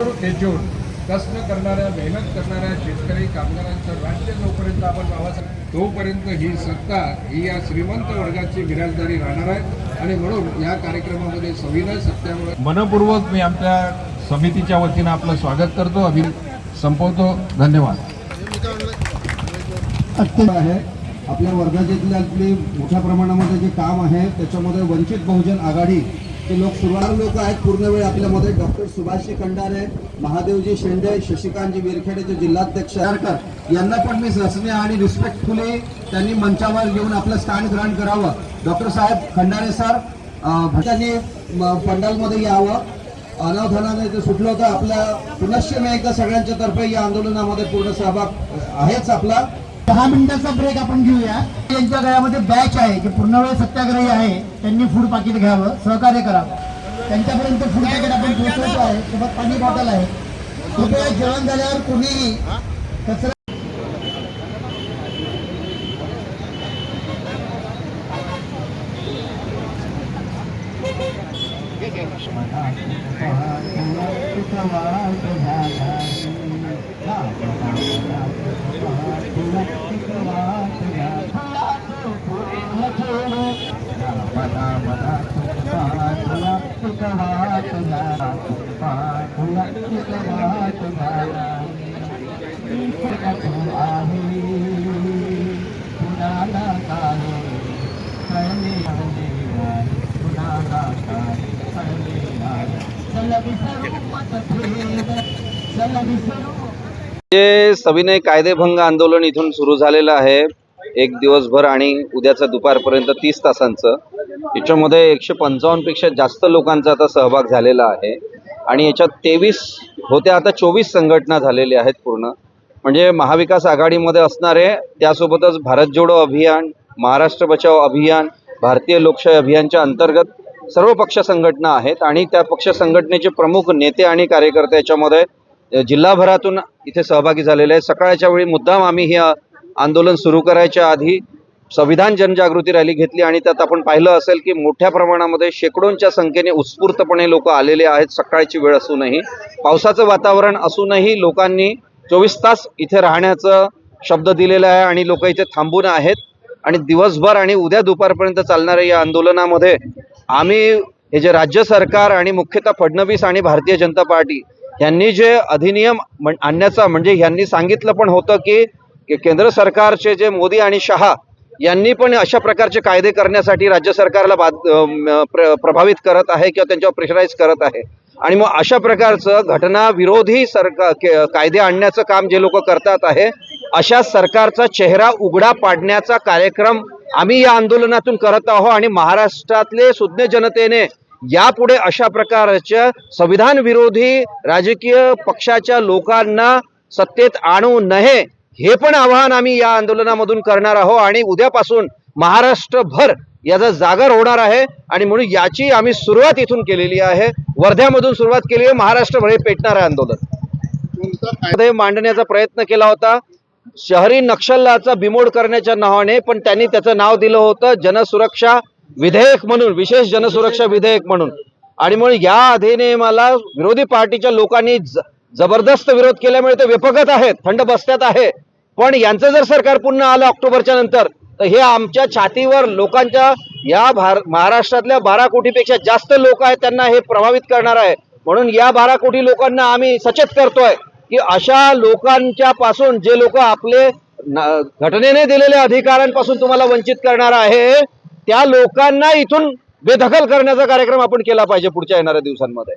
कष्ट करणाऱ्या मेहनत करणाऱ्या शेतकरी कामगारांचं राज्य जोपर्यंत आपण बाबासाहेब तोपर्यंत ही सत्ता ही या श्रीमंत वर्गाची बिराजदारी राहणार आहे. आणि म्हणून या कार्यक्रमामध्ये सविनय सत्यामुळे मनपूर्वक मी आमच्या समितीच्या वतीनं आपलं स्वागत करतो. अभि संपवतो. धन्यवाद. आहे. आपल्या वर्धा जिल्ह्यातली मोठ्या प्रमाणामध्ये जे काम आहे त्याच्यामध्ये वंचित बहुजन आघाडी ते लोक सुरुवात लोक आहेत. पूर्ण वेळ आपल्यामध्ये डॉक्टर सुभाषजी खंडारे महादेवजी शेंडे शशिकांतजी विरखेडेचे जिल्हाध्यक्ष आरकर यांना पण मी रचने आणि रिस्पेक्टफुली त्यांनी मंचावर घेऊन आपलं स्टँड ग्रहण करावं. डॉक्टर साहेब खंडारे सर भटांनी पंडालमध्ये यावं. अनावधानाने ते सुटलं होतं. आपल्या पुनश्च मी एकदा सगळ्यांच्या तर्फे या आंदोलनामध्ये पूर्ण सहभाग आहेच आपला. दहा मिनिटाचा ब्रेक आपण घेऊया. त्यांच्या गळ्यामध्ये बॅच आहे जे पूर्ण वेळ सत्याग्रही आहे त्यांनी फूड पाकिट घ्यावं सहकार्य करावं. त्यांच्यापर्यंत फूड पॅकेट आपण पोहोचवतो आहे. सोबत पाणी बॉटल आहे. कृपया जेवण झाल्यावर कोणीही कचरा जे सविनय कायदेभंग आंदोलन इथून सुरू झालेलं आहे. एक दिवसभर आणि उद्याचं दुपारपर्यंत तीस तासांचं. याच्यामध्ये एकशे पंचावन्नपेक्षा जास्त लोकांचा आता सहभाग झालेला आहे. आणि याच्यात तेवीस होत्या आता चोवीस संघटना झालेल्या आहेत पूर्ण. म्हणजे महाविकास आघाडीमध्ये असणारे त्यासोबतच भारत जोडो अभियान महाराष्ट्र बचाव अभियान भारतीय लोकशाही अभियानच्या अंतर्गत सर्व पक्ष संघटना आहेत. आणि त्या पक्ष संघटनेचे प्रमुख नेते आणि कार्यकर्ते याच्यामध्ये जिल्हाभरातून इथे सहभागी झालेले आहेत. सकाळच्या वेळी मुद्दाम आम्ही हे आंदोलन सुरू करायच्या आधी संविधान जनजागृती रॅली घेतली आणि त्यात आपण पाहिलं असेल की मोठ्या प्रमाणामध्ये शेकडोंच्या संख्येने उत्स्फूर्तपणे लोक आलेले आहेत. सकाळची वेळ असूनही पावसाचं वातावरण असूनही लोकांनी चोवीस तास इथे राहण्याचं शब्द दिलेला आहे आणि लोक इथे थांबून आहेत. आणि दिवसभर आणि उद्या दुपारपर्यंत चालणाऱ्या या आंदोलनामध्ये आम्ही हे जे राज्य सरकार आणि मुख्यतः फडणवीस आणि भारतीय जनता पार्टी यांनी जे अधिनियम आणण्याचा म्हणजे यांनी सांगितलं पण होतं की केंद्र सरकारचे जे मोदी आणि शहा यांनी पण अशा प्रकारचे कायदे करण्यासाठी राज्य सरकारला बाद प्र प्रभावित करत आहे किंवा त्यांच्यावर प्रेशराईज करत आहे. आणि मग अशा प्रकारचं घटना विरोधी सरकार कायदे आणण्याचं काम जे लोक करतात आहे अशा सरकारचा चेहरा उघडा पाडण्याचा कार्यक्रम आम्ही या आंदोलनातून करत आहोत आणि महाराष्ट्रातले सुज्ञ जनतेने यापुढे अशा प्रकारच्या संविधान विरोधी राजकीय पक्षाच्या लोकांना सत्तेत आणू नये हे पण आवाहन आम्ही या आंदोलनामधून करणार आहोत आणि उद्यापासून महाराष्ट्रभर याचा जागर होणार आहे. आणि म्हणून याची आम्ही सुरुवात इथून केलेली आहे. वर्ध्यामधून सुरुवात केली आहे. महाराष्ट्रभर हे पेटणार आहे आंदोलन. मांडण्याचा प्रयत्न केला होता. शहरी नक्षलाचा बिमोड करण्याच्या नावाने पण त्यांनी त्याचं नाव दिलं होतं. जनसुरक्षा विधेयक म्हणून विशेष जनसुरक्षा विधेयक म्हणून. आणि म्हणून या अधिनियमाला विरोधी पार्टीच्या लोकांनी जबरदस्त विरोध केल्यामुळे ते विपगत आहेत. थंड बसत्यात आहे. पण यांचं जर सरकार पुन्हा आलं ऑक्टोबरच्या नंतर तर हे आमच्या छातीवर लोकांच्या या भार महाराष्ट्रातल्या बारा कोटीपेक्षा जास्त लोक आहेत त्यांना हे प्रभावित करणार आहे. म्हणून या बारा कोटी लोकांना आम्ही सचेत करतोय की अशा लोकांच्या पासून जे लोक आपले घटनेने दिलेल्या अधिकारांपासून तुम्हाला वंचित करणार आहे त्या लोकांना इथून बेदखल करण्याचा कार्यक्रम आपण केला पाहिजे पुढच्या येणाऱ्या दिवसांमध्ये.